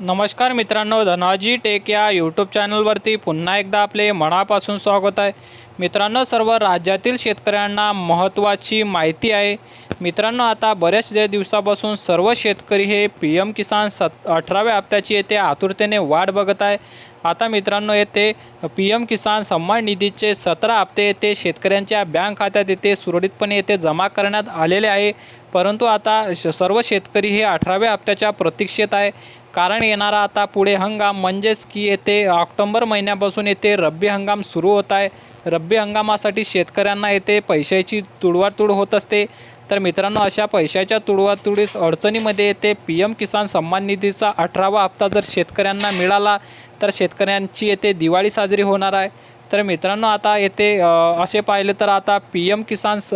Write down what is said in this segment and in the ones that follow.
नमस्कार मित्रांनो धनाजी टेक या यूट्यूब चॅनलवरती पुन्हा एकदा आपले मनापासून स्वागत आहे. मित्रांनो सर्व राज्यातील शेतकऱ्यांना महत्त्वाची माहिती आहे. मित्रांनो आता बऱ्याच दिवसापासून सर्व शेतकरी हे पी एम किसान सत अठराव्या हप्त्याची येथे आतुरतेने वाट बघत आहे. आता मित्रांनो येथे पी एम किसान सन्मान निधीचे सतरा हप्ते येथे शेतकऱ्यांच्या बँक खात्यात येथे सुरळीतपणे येथे जमा करण्यात आलेले आहे. परंतु आता श- सर्व शेतकरी हे अठराव्या हप्त्याच्या प्रतीक्षेत आहे. कारण येणारा आता पुढे हंगाम म्हणजेच की येथे ऑक्टोंबर महिन्यापासून येथे रब्बी हंगाम सुरू होत आहे. रब्बी हंगामासाठी शेतकऱ्यांना येथे पैशाची तुडवातूड होत असते. तर मित्रांनो अशा पैशाच्या तुडवातुडीस अडचणीमध्ये येते पी एम किसान सन्मान निधीचा अठरावा हप्ता जर शेतकऱ्यांना मिळाला तर शेतकऱ्यांची येथे दिवाळी साजरी होणार आहे. तर मित्रांनो आता येथे असे पाहिले तर आता पी एम किसान स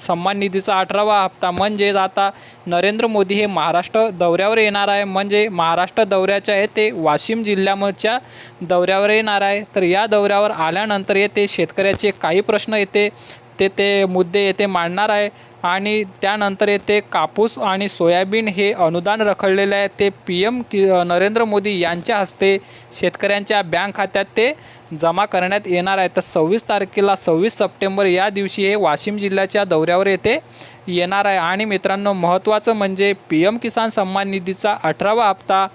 सन्मान निधीचा अठरावा हप्ता म्हणजेच आता नरेंद्र मोदी हे महाराष्ट्र दौऱ्यावर येणार आहे. म्हणजे महाराष्ट्र दौऱ्याच्या येथे वाशिम जिल्ह्यामच्या दौऱ्यावर येणार आहे. तर या दौऱ्यावर आल्यानंतर येथे शेतकऱ्याचे काही प्रश्न येते ते ते मुद्दे येथे मांडणार आहे. आणि त्यानंतर येथे कापूस आणि सोयाबीन हे अनुदान रखडलेले आहे. ते पी एम कि नरेंद्र मोदी यांच्या हस्ते शेतकऱ्यांच्या बँक खात्यात ते जमा करण्यात येणार आहे. तर सव्वीस तारखेला सव्वीस सप्टेंबर या दिवशी हे वाशिम जिल्ह्याच्या दौऱ्यावर येथे येणार आहे. आणि मित्रांनो महत्त्वाचं म्हणजे पी एम किसान सन्मान निधीचा अठरावा हप्ता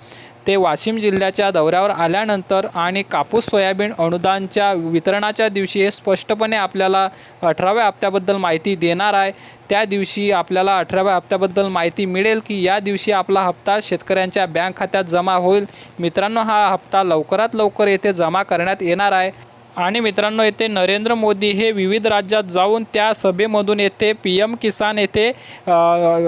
ते वाशिम जिल्ह्याच्या दौऱ्यावर आल्यानंतर आणि कापूस सोयाबीन अनुदानच्या वितरणाच्या दिवशी हे स्पष्टपणे आपल्याला अठराव्या हप्त्याबद्दल माहिती देणार आहे. त्या दिवशी आपल्याला अठराव्या हप्त्याबद्दल माहिती मिळेल की या दिवशी आपला हप्ता शेतकऱ्यांच्या बँक खात्यात जमा होईल. मित्रांनो हा हप्ता लवकरात लवकर येथे जमा करण्यात येणार आहे. आणि मित्रांनो येथे नरेंद्र मोदी हे विविध राज्यात जाऊन त्या सभेमधून येथे पी एम किसान येथे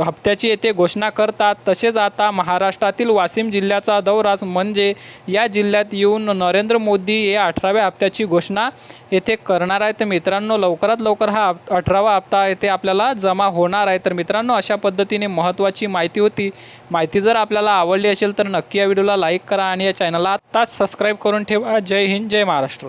हप्त्याची येथे घोषणा करतात. तसेच आता महाराष्ट्रातील वाशिम जिल्ह्याचा दौराच म्हणजे या जिल्ह्यात येऊन नरेंद्र मोदी हे अठराव्या हप्त्याची घोषणा येथे करणार आहे तर मित्रांनो लवकरात लवकर हा अठरावा हप्ता येथे आपल्याला जमा होणार आहे. तर मित्रांनो अशा पद्धतीने महत्त्वाची माहिती होती. माहिती जर आपल्याला आवडली असेल तर नक्की या व्हिडिओला लाईक करा आणि या चॅनलला आत्ताच सबस्क्राईब करून ठेवा. जय हिंद जय महाराष्ट्र.